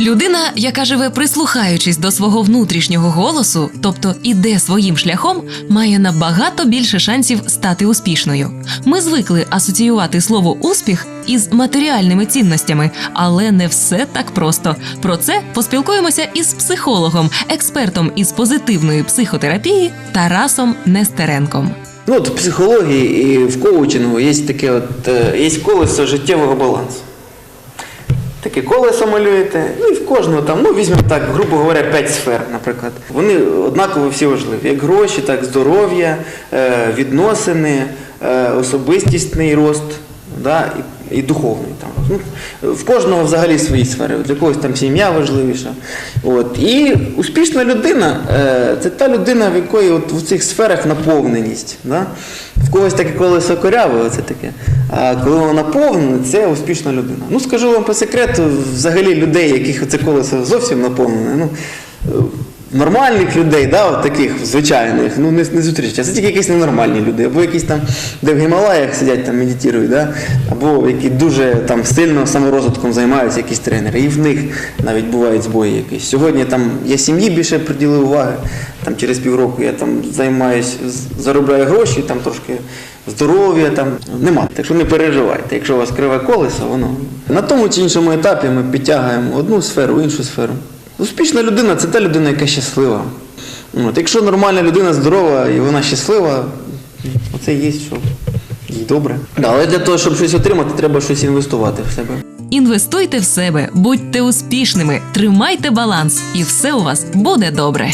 Людина, яка живе прислухаючись до свого внутрішнього голосу, тобто іде своїм шляхом, має набагато більше шансів стати успішною. Ми звикли асоціювати слово успіх із матеріальними цінностями, але не все так просто. Про це поспілкуємося із психологом, експертом із позитивної психотерапії Тарасом Нестеренком. Ну, от в психології і в коучингу є таке от, е, є колесо життєвого балансу. Таке колесо малюєте, ну, і в кожного там, ну візьмемо так, грубо говоря, п'ять сфер, наприклад. Вони однаково всі важливі. Як гроші, так здоров'я, е, відносини, е, особистісний рост да, і, духовний. Там. Ну, в кожного взагалі свої сфери. Для когось там сім'я важливіша. От. І успішна людина е, це та людина, в якої от в цих сферах наповненість. Да? В когось таке колесо коряве, це таке. А коли воно наповнене, це успішна людина. Ну, скажу вам по секрету, взагалі людей, яких це колесо зовсім наповнене. Ну, Нормальних людей, да, от таких звичайних, ну не, не зустрічається. Це тільки якісь ненормальні люди, або якісь там, де в Гімалаях сидять там медитують, да, або які дуже там сильно саморозвитком займаються якісь тренери. І в них навіть бувають збої якісь. Сьогодні там я сім'ї більше приділив уваги. Там через півроку я там займаюсь, заробляю гроші, там трошки здоров'я там нема. Так що не переживайте. Якщо у вас криве колесо, воно на тому чи іншому етапі ми підтягуємо одну сферу, іншу сферу. Успішна людина це та людина, яка щаслива. От, якщо нормальна людина здорова і вона щаслива, оце є, що їй добре. Да, але для того, щоб щось отримати, треба щось інвестувати в себе. Інвестуйте в себе, будьте успішними, тримайте баланс, і все у вас буде добре.